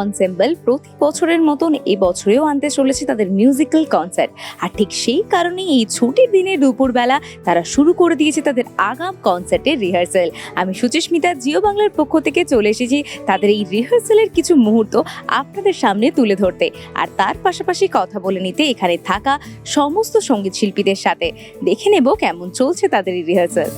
অনসেম্বল প্রতি বছরের মতন এবছরেও আনতে চলেছে তাদের মিউজিক্যাল কনসার্ট আর ঠিক সেই কারণেই এই ছুটির দিনে দুপুরবেলা তারা শুরু করে দিয়েছে তাদের আগাম কনসার্টের রিহার্সাল আমি সুচিস্মিতা, জিও বাংলার পক্ষ থেকে চলে এসেছি তাদের এই রিহার্সালের কিছু মুহূর্ত আপনাদের সামনে তুলে ধরতে। আর তার পাশাপাশি কথা বলে নিতে এখানে থাকা সমস্ত সংগীত শিল্পীদের সাথে। দেখে নেব কেমন চলছে তাদের এই রিহার্সাল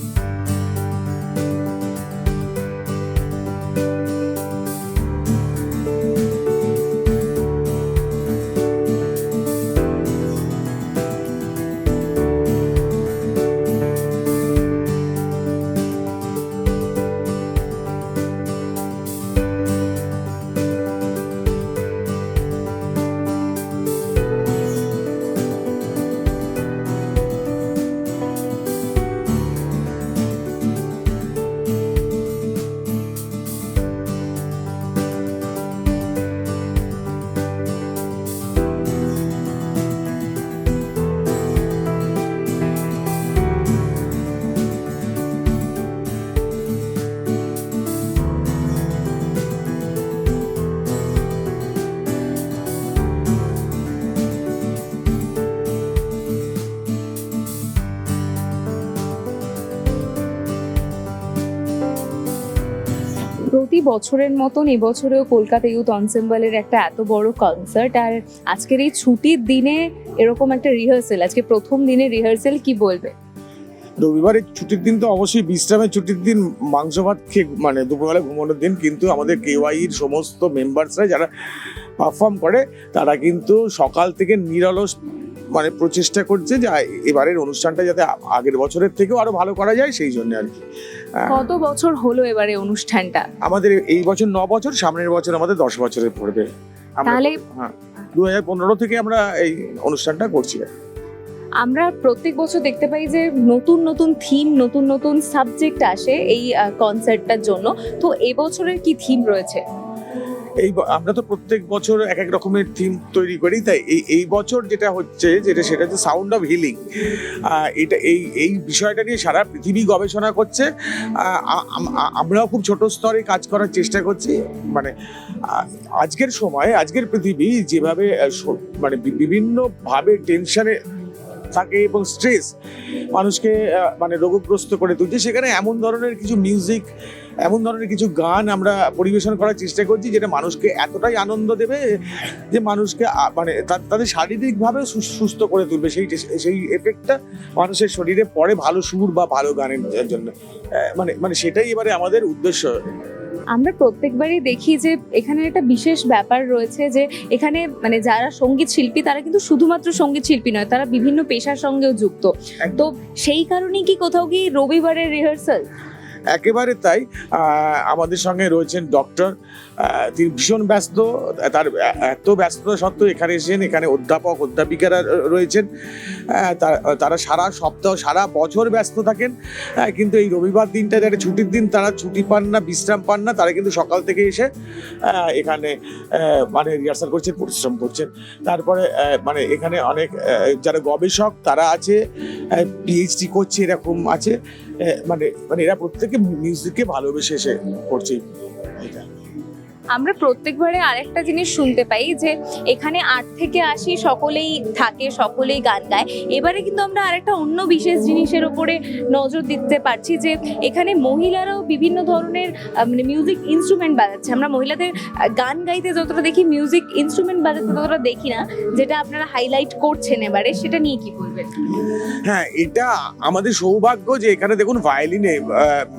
প্রতি বছরের মতন এবছরেও কলকাতা ইউথ অনসেম্বলের একটা এত বড় কনসার্ট আর আজকের এই ছুটির দিনে এরকম একটা রিহার্সেল আজকে প্রথম দিনে রিহার্সেল কি বলবে? রবিবারের ছুটির দিন তো অবশ্যই বিশ্রামের ছুটির দিন, মাংস ভাত খেয়ে মানে দুপুরবেলা ঘুমানোর দিন, কিন্তু আমাদের কেওয়াইয়ের সমস্ত মেম্বার্সরা যারা পারফর্ম করে তারা কিন্তু সকাল থেকে নিরলস মানে প্রচেষ্টা করছে যে এবারের অনুষ্ঠানটা যাতে আগের বছরের থেকেও আরও ভালো করা যায় সেই জন্য আর কি। কত বছর হলো এবারে অনুষ্ঠানটা? আমাদের এই বছর ন বছর সামনের বছর আমাদের দশ বছরে পড়বে। তাহলে হ্যাঁ দু হাজার পনেরো থেকে আমরা এই অনুষ্ঠানটা করছি আমরা প্রত্যেক বছর দেখতে পাই যে নতুন নতুন থিম নতুন নতুন সাবজেক্ট আসে এই কনসার্টটার জন্য। তো এবছরের কি থিম রয়েছে? এই আমরা তো প্রত্যেক বছর এক এক রকমের থিম তৈরি করি, তাই এই এই বছর যেটা হচ্ছে, যেটা সেটা হচ্ছে সাউন্ড অফ হিলিং এটা এই এই বিষয়টা নিয়ে সারা পৃথিবী গবেষণা করছে। আমরাও খুব ছোট স্তরে কাজ করার চেষ্টা করছি। মানে আজকের সময়, আজকের পৃথিবী যেভাবে মানে বিভিন্নভাবে টেনশনে থাকে এবং স্ট্রেস মানুষকে মানে রোগগ্রস্ত করে তুলছে। সেখানে এমন ধরনের কিছু মিউজিক এমন ধরনের কিছু গান আমরা পরিবেশন করার চেষ্টা করছি যেটা মানুষকে এতটাই আনন্দ দেবে যে মানুষকে মানে তাদের শারীরিকভাবে সুস্থ করে তুলবে। সেই সেই এফেক্টটা মানুষের শরীরে পড়ে ভালো সুর বা ভালো গানের জন্য। মানে মানে সেটাই এবারে আমাদের উদ্দেশ্য। আমরা প্রত্যেকবারই দেখি যে এখানে একটা বিশেষ ব্যাপার রয়েছে যে এখানে মানে যারা সংগীত শিল্পী তারা কিন্তু শুধুমাত্র সংগীত শিল্পী নয় তারা বিভিন্ন পেশার সঙ্গেও যুক্ত। তো সেই কারণেই কি কোথাও কি রবিবারের রিহার্সাল একেবারে তাই। আমাদের সঙ্গে রয়েছেন ডক্টর তিনি ভীষণ ব্যস্ত, তার এত ব্যস্ততা সত্ত্বেও এখানে এসেছেন, এখানে অধ্যাপক, অধ্যাপিকারা রয়েছেন। তারা সারা সপ্তাহ, সারা বছর ব্যস্ত থাকেন। কিন্তু এই রবিবার দিনটা, যারা ছুটির দিন, তারা ছুটি পান না, বিশ্রাম পান না, তারা কিন্তু সকাল থেকে এসে এখানে মানে রিহার্সাল করছেন, পরিশ্রম করছেন। তারপরে মানে এখানে অনেক যারা গবেষক, তারা আছে পিএইচডি করছে, এরকম আছে। মানে মানে এরা প্রত্যেকে মিউজিককে ভালোবেসে এসে করছে এটা। আমরা প্রত্যেকবারে আরেকটা জিনিস শুনতে পাই যে এখানে আট থেকে আশি সকলেই থাকে, সকলেই গান গায়। এবারে কিন্তু আমরা আরেকটা অন্য বিশেষ জিনিসের উপরে নজর দিতে পারছি যে এখানে মহিলারাও বিভিন্ন ধরনের মানে মিউজিক ইনস্ট্রুমেন্ট বাজাচ্ছে। আমরা মহিলাদের গান গাইতে যতটা দেখি মিউজিক ইনস্ট্রুমেন্ট বাজাতে ততটা দেখি না। যেটা আপনারা হাইলাইট করছেন এবারে, সেটা নিয়ে কি বলবেন? হ্যাঁ এটা আমাদের সৌভাগ্য যে এখানে দেখুন ভায়োলিনে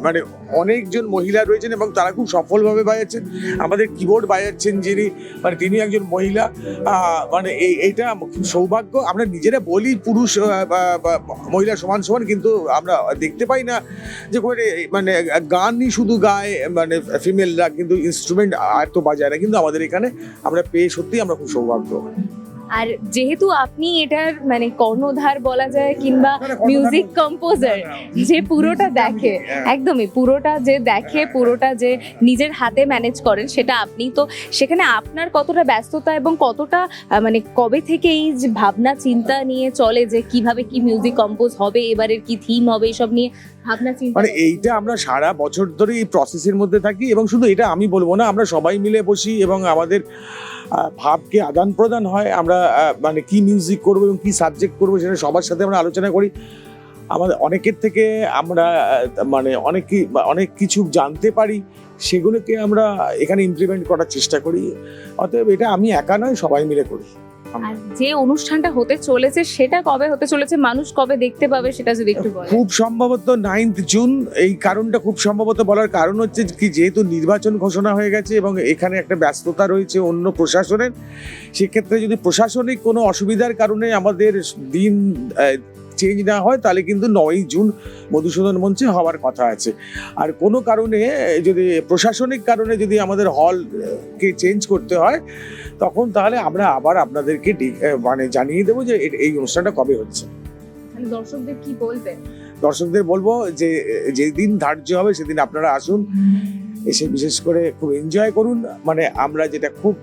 মানে অনেকজন মহিলা রয়েছেন এবং তারা খুব সফলভাবে বাজাচ্ছেন। আমাদের কিবোর্ড বাজাচ্ছেন যিনি মানে তিনি একজন মহিলা মানে এই, এইটা সৌভাগ্য। আমরা নিজেরা বলি পুরুষ মহিলা সমান সমান, কিন্তু আমরা দেখতে পাই না যে করে মানে গানই শুধু গায় মানে ফিমেলরা কিন্তু ইনস্ট্রুমেন্ট এত বাজায় না। কিন্তু আমাদের এখানে আমরা পেয়ে সত্যিই আমরা খুব সৌভাগ্য। আর যেহেতু আপনি এটার মানে কর্ণধার বলা যায় কিংবা মিউজিক কম্পোজার যে পুরোটা দেখে একদমই পুরোটা যে দেখে পুরোটা যে নিজের হাতে ম্যানেজ করেন সেটা আপনি। তো সেখানে আপনার কতটা ব্যস্ততা এবং কতটা মানে কবে থেকে এই যে ভাবনা চিন্তা নিয়ে চলে যে কীভাবে কি মিউজিক কম্পোজ হবে এবারের কি থিম হবে এসব নিয়ে ভাবনা চিন্তা মানে এইটা আমরা সারা বছর ধরে এই প্রসেসের মধ্যে থাকি এবং শুধু এটা আমি বলব না আমরা সবাই মিলে বসি এবং আমাদের ভাবকে আদান প্রদান হয়। আমরা মানে কি মিউজিক করব এবং কি সাবজেক্ট করব সেটা সবার সাথে আমরা আলোচনা করি। আমাদের অনেকের থেকে আমরা মানে অনেক অনেক কিছু জানতে পারি সেগুলোকে আমরা এখানে ইমপ্লিমেন্ট করার চেষ্টা করি। অতএব এটা আমি একা নয় সবাই মিলে করি। আর যে অনুষ্ঠানটা হতে চলেছে সেটা কবে হতে চলেছে মানুষ কবে দেখতে পাবে সেটা যদি একটু বলেন। খুব সম্ভবত নাইন্থ জুন এই কারণটা খুব সম্ভবত বলার কারণ হচ্ছে কি যেহেতু নির্বাচন ঘোষণা হয়ে গেছে এবং এখানে একটা ব্যস্ততা রয়েছে অন্য প্রশাসনের সেক্ষেত্রে যদি প্রশাসনিক কোনো অসুবিধার কারণে আমাদের দিন চেঞ্জ না হয় তাহলে কিন্তু নয়ই জুন মধুসূদন মঞ্চে হওয়ার কথা আছে। আর কোনো কারণে যদি প্রশাসনিক কারণে যদি আমাদের হলকে চেঞ্জ করতে হয় তখন তাহলে আমরা আবার আপনাদেরকে মানে জানিয়ে দেবো যে এই অনুষ্ঠানটা কবে হচ্ছে। মানে দর্শকদের কি বলবেন? দর্শকদের বলব যে যেদিন ধার্য হবে সেদিন আপনারা আসুন এসে বিশেষ করে খুব এনজয় করুন। মানে আমরা যেটা খুব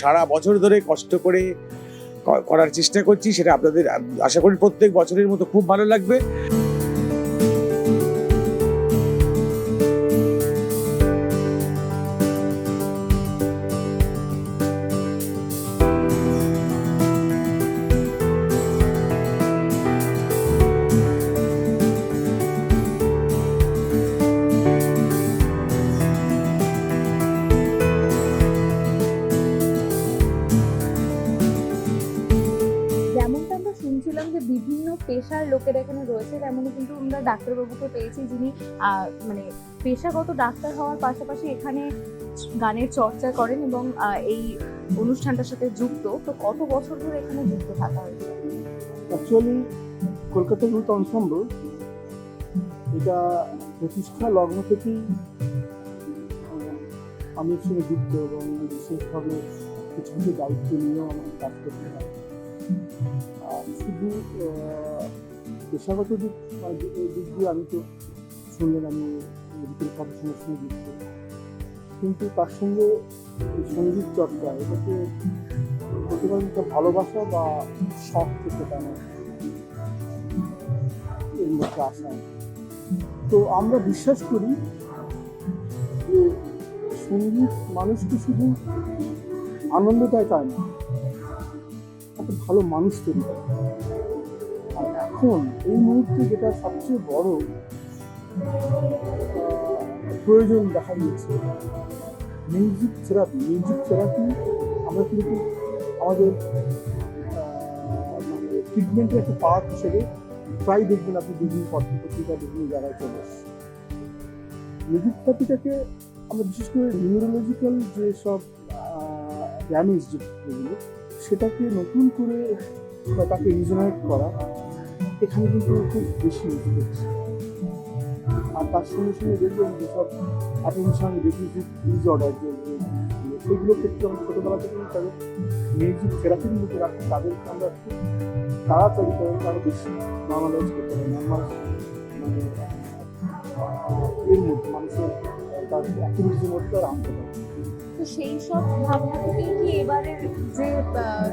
সারা বছর ধরে কষ্ট করে করার চেষ্টা করছি সেটা আপনাদের আশা করি প্রত্যেক বছরের মতো খুব ভালো লাগবে। পেশার লোকেরা এখানে রয়েছে, তেমনই কিন্তু আমরা ডাক্তারবাবুকে পেয়েছি যিনি মানে পেশাগত ডাক্তার হওয়ার পাশাপাশি এখানে গানের চর্চা করেন এবং এই অনুষ্ঠানটার সাথে যুক্ত। তো কত বছর ধরে এখানে যুক্ত থাকা হয়েছে? অ্যাকচুয়ালি কলকাতা ইউথ অনসাম্বল এটা প্রতিষ্ঠা লগ্ন থেকেই আমি সঙ্গে যুক্ত এবং বিশেষভাবে কিছু কিছু দায়িত্ব নিয়েও আমাকে কাজ করতে হয়। শুধু পেশাগত দিক দিক দিয়ে আমি তো শুনলেন, আমি মেডিকেল প্রফেশনের সঙ্গে যুক্ত। কিন্তু তার সঙ্গে সংগীত চর্চা এটাকে পারেন একটা ভালোবাসা বা শখ থেকে কেন এর মধ্যে আসা তো আমরা বিশ্বাস করি যে সংগীত মানুষকে শুধু আনন্দ দেয় তাই না, একটা ভালো মানুষ তৈরি করে। এখন এই মুহূর্তে যেটা সবচেয়ে বড় প্রয়োজন দেখা দিয়েছে মিউজিক থেরাপি মিউজিক থেরাপি আমরা কিন্তু আমাদের ট্রিটমেন্টের একটা পার্ট হিসেবে প্রায় দেখবেন আপনি বিভিন্ন পত্র পত্রিকা, বিভিন্ন জায়গায় চলে আসছে। মিউজিক থেরাপিটাকে আমরা বিশেষ করে নিউরোলজিক্যাল যে সব ড্যামেজ যেগুলো, সেটাকে নতুন করে তাকে রিজনেট করা এখানে কিন্তু খুব বেশি ইউজ হচ্ছে আর তার সঙ্গে সঙ্গে দেখবেন যেসব অ্যাটেনশন ডেফিসিট ডিসঅর্ডার যে যে- সেগুলো ক্ষেত্রে আমরা ছোটোবেলা থেকেই তাদের মিউজিক থেরাপির মধ্যে রাখি। তাদেরকে আমরা খুব তাড়াতাড়ি তাদেরকে আরও বেশি নর্মালাইজ করতে পারি। নর্মাল মানে এর মধ্যে মানুষের তার অ্যাক্টিভিটির মধ্যে আনতে পারে। তো সেই সব ভাবনা থেকে কি এবারের যে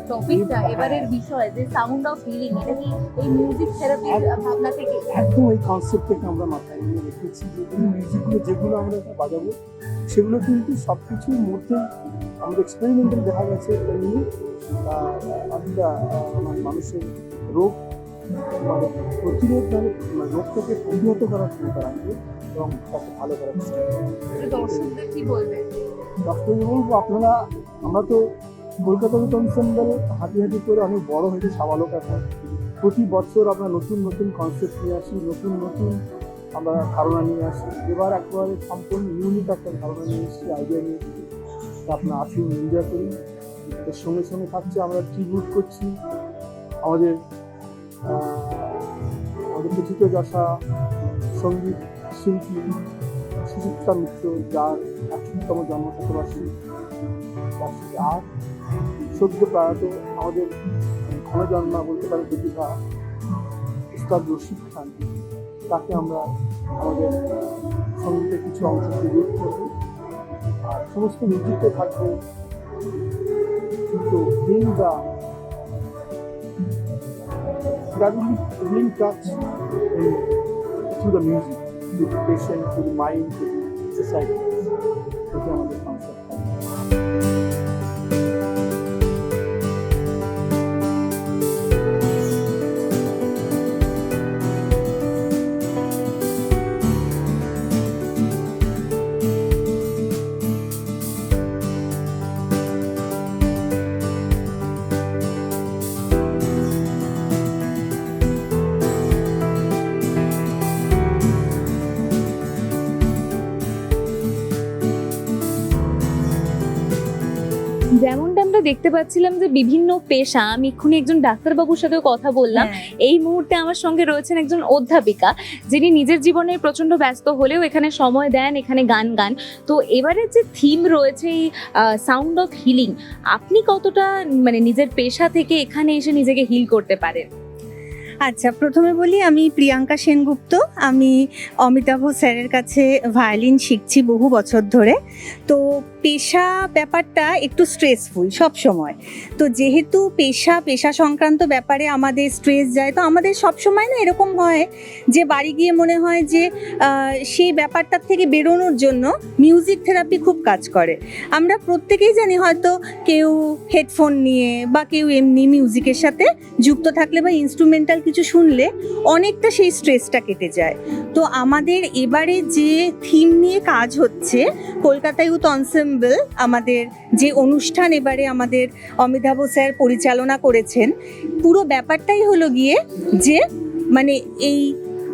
টপিকটা এবারের বিষয় যে সাউন্ড অফ হিলিং এটা কি এই মিউজিক থেরাপির ভাবনা থেকে? একদম এই কনসেপ্ট থেকে আমরা মাথায় নিয়ে রেখেছি যে এই মিউজিকগুলো যেগুলো আমরা বাজাবো সেগুলো কিন্তু সব কিছুর মধ্যেই আমাদের এক্সপেরিমেন্টাল দেখা গেছে এটা নিয়ে আমরা মানে মানুষের রোগ মানে প্রতিরোধ মানে মানে রোগটাকে প্রতিহত করার ক্ষমতা রাখবে এবং তাকে ভালো করার চেষ্টা করবে। দর্শকদের কি বলবেন? ডাক্তারবাবু বলব আপনারা, আমরা তো কলকাতা কনসেম্বল হাঁটি হাঁটি করে অনেক বড় হয়েছে, সাবালক এখন। প্রতি বছর আমরা নতুন নতুন কনসেপ্ট নিয়ে আসি, নতুন নতুন আমরা ধারণা নিয়ে আসি। এবার একেবারে সম্পূর্ণ ইউনিক একটা ধারণা নিয়ে এসেছি আইডিয়া নিয়ে। এসেছি আপনার আসুন এনজয় করুন। এর সঙ্গে সঙ্গে থাকছে, আমরা ট্রিবিউট করছি আমাদের আমাদের কথিত যশা সংগীত শিল্পী সুচিত্রা মিত্র যার একশোতম জন্মশতবার্ষিকী। বার্ষিকী আর সদ্য প্রয়াত আমাদের ঘন জন্মা বলতে পারি প্রতিভা উস্তাদ রশিদ খান। তাকে আমরা আমাদের সঙ্গীতে কিছু অংশ ট্রিবিউট করব আর সমস্ত মিউজিকতে থাকবে কিন্তু হিং দা gradually bring touch in, to the to patient to mind to society এটা আমাদের আমরা দেখতে পাচ্ছিলাম যে বিভিন্ন পেশা আমি এক্ষুনি একজন ডাক্তারবাবুর সাথেও কথা বললাম। এই মুহূর্তে আমার সঙ্গে রয়েছেন একজন অধ্যাপিকা যিনি নিজের জীবনে প্রচণ্ড ব্যস্ত হলেও এখানে সময় দেন এখানে গান গান। তো এবারে যে থিম রয়েছে এই সাউন্ড অফ হিলিং আপনি কতটা মানে নিজের পেশা থেকে এখানে এসে নিজেকে হিল করতে পারেন? আচ্ছা প্রথমে বলি আমি প্রিয়াঙ্কা সেনগুপ্ত। আমি অমিতাভ স্যারের কাছে ভায়োলিন শিখছি বহু বছর ধরে। তো পেশা ব্যাপারটা একটু স্ট্রেসফুল সব সময়। তো যেহেতু পেশা পেশা সংক্রান্ত ব্যাপারে আমাদের স্ট্রেস যায়, তো আমাদের সব সময় না এরকম হয় যে বাড়ি গিয়ে মনে হয় যে সেই ব্যাপারটার থেকে বেরোনোর জন্য মিউজিক থেরাপি খুব কাজ করে। আমরা প্রত্যেকেই জানি হয়তো কেউ হেডফোন নিয়ে বা কেউ এমনি মিউজিকের সাথে যুক্ত থাকলে বা ইনস্ট্রুমেন্টাল কিছু শুনলে অনেকটা সেই স্ট্রেসটা কেটে যায়। তো আমাদের এবারে যে থিম নিয়ে কাজ হচ্ছে কলকাতা ইউথ অনসেম্বল আমাদের যে অনুষ্ঠান এবারে আমাদের অমিতাভ স্যার পরিচালনা করেছেন, পুরো ব্যাপারটাই হলো গিয়ে যে মানে এই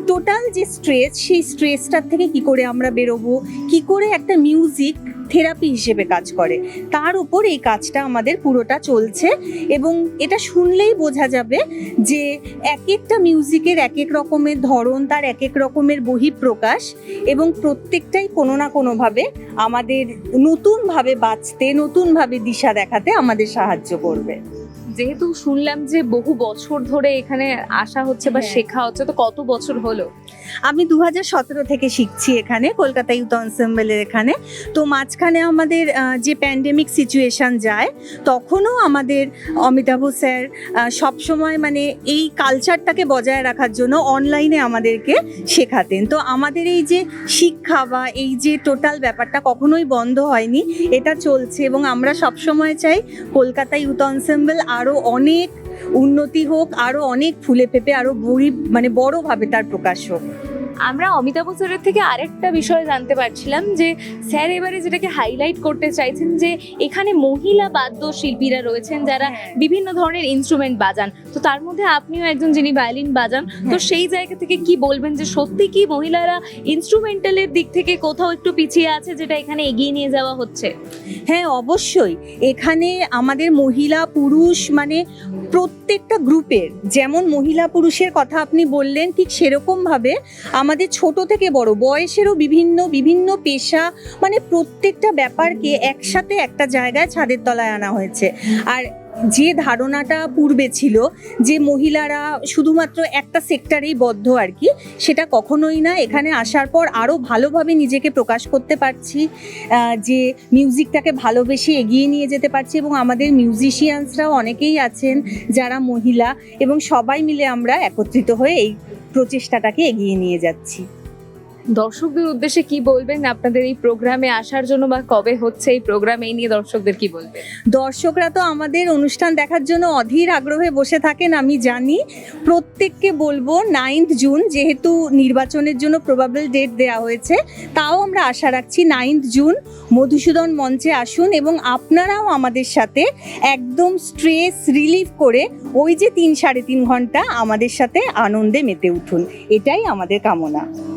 টোটাল যে স্ট্রেস সেই স্ট্রেসটার থেকে কি করে আমরা বেরোবো, কি করে একটা মিউজিক থেরাপি হিসেবে কাজ করে। তার উপর এই কাজটা আমাদের পুরোটা চলছে এবং এটা শুনলেই বোঝা যাবে যে এক একটা মিউজিকের এক এক রকমের ধরন তার এক এক রকমের বহিঃপ্রকাশ এবং প্রত্যেকটাই কোনো না কোনোভাবে আমাদের নতুনভাবে বাঁচতে নতুনভাবে দিশা দেখাতে আমাদের সাহায্য করবে। যেহেতু শুনলাম যে বহু বছর ধরে এখানে আসা হচ্ছে বা হ্যাঁ। শেখা হচ্ছে তো কত বছর হলো? আমি দু থেকে শিখছি এখানে, কলকাতা ইউথ অনসেম্বলের এখানে। তো মাঝখানে আমাদের যে প্যান্ডেমিক সিচুয়েশন যায়, তখনও আমাদের অমিতাভ স্যার সবসময় মানে এই কালচারটাকে বজায় রাখার জন্য অনলাইনে আমাদেরকে শেখাতেন। তো আমাদের এই যে শিক্ষা বা এই যে টোটাল ব্যাপারটা কখনোই বন্ধ হয়নি, এটা চলছে এবং আমরা সবসময় চাই কলকাতা ইউথ অনসেম্বল আরও অনেক উন্নতি হোক আরও অনেক ফুলে ফেপে আরও বড়ি মানে বড়োভাবে তার প্রকাশ হোক। আমরা অমিতাভ স্যারের থেকে আরেকটা বিষয় জানতে পারছিলাম যে স্যার এবারে যেটাকে হাইলাইট করতে চাইছেন যে এখানে মহিলা বাদ্য শিল্পীরা রয়েছেন যারা বিভিন্ন ধরনের ইনস্ট্রুমেন্ট বাজান। তো তার মধ্যে আপনিও একজন যিনি ভায়োলিন বাজান তো সেই জায়গা থেকে কি বলবেন যে সত্যি কি মহিলারা ইনস্ট্রুমেন্টালের দিক থেকে কোথাও একটু পিছিয়ে আছে যেটা এখানে এগিয়ে নিয়ে যাওয়া হচ্ছে? হ্যাঁ অবশ্যই। এখানে আমাদের মহিলা পুরুষ মানে প্রত্যেকটা গ্রুপের যেমন মহিলা পুরুষের কথা আপনি বললেন ঠিক সেরকমভাবে আমাদের ছোট থেকে বড় বয়সেরও বিভিন্ন বিভিন্ন পেশা মানে প্রত্যেকটা ব্যাপারকে একসাথে একটা জায়গায় ছাদের তলায় আনা হয়েছে। আর যে ধারণাটা পূর্বে ছিল যে মহিলারা শুধুমাত্র একটা সেক্টরেই বদ্ধ আর কি, সেটা কখনোই না। এখানে আসার পর আরও ভালোভাবে নিজেকে প্রকাশ করতে পারছি যে মিউজিকটাকে ভালোবেসে এগিয়ে নিয়ে যেতে পারছি এবং আমাদের মিউজিশিয়ানসরাও অনেকেই আছেন যারা মহিলা এবং সবাই মিলে আমরা একত্রিত হয়ে এই প্রচেষ্টাটাকে এগিয়ে নিয়ে যাচ্ছি। দর্শকদের উদ্দেশ্যে কি বলবেন? আপনাদের এই প্রোগ্রামে আসার জন্য বা কবে হচ্ছে এই প্রোগ্রাম? এই নিয়ে দর্শকদের কি বলবেন? দর্শকরা তো আমাদের অনুষ্ঠান দেখার জন্য অধীর আগ্রহে বসে থাকেন, আমি জানি। প্রত্যেককে বলব নাইন্থ জুন যেহেতু নির্বাচনের জন্য প্রবাবল ডেট দেওয়া হয়েছে, তাও আমরা আশা রাখছি নাইন্থ জুন মধুসূদন মঞ্চে আসুন এবং আপনারাও আমাদের সাথে একদম স্ট্রেস রিলিফ করে ওই যে তিন সাড়ে তিন ঘণ্টা আমাদের সাথে আনন্দে মেতে উঠুন। এটাই আমাদের কামনা।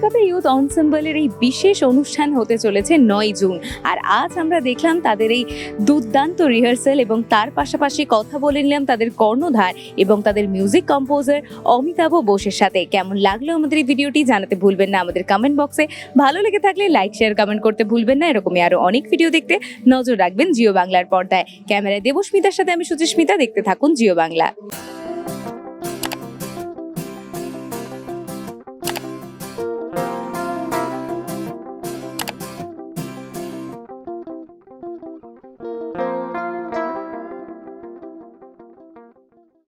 কলকাতা ইউথ অনসেম্বলের এই বিশেষ অনুষ্ঠান হতে চলেছে নয় জুন। আর আজ আমরা দেখলাম তাদের এই দুর্দান্ত রিহার্সাল এবং তার পাশাপাশি কথা বলে নিলাম তাদের কর্ণধার এবং তাদের মিউজিক কম্পোজার অমিতাভ বোসের সাথে। কেমন লাগল আমাদের এই ভিডিওটি জানাতে ভুলবেন না আমাদের কমেন্ট বক্সে ভালো লেগে থাকলে লাইক শেয়ার কমেন্ট করতে ভুলবেন না। এরকমই আরও অনেক ভিডিও দেখতে নজর রাখবেন জিও বাংলার পর্দায়। ক্যামেরায় দেবস্মিতার সাথে আমি সুচিস্মিতা। দেখতে থাকুন জিও বাংলা।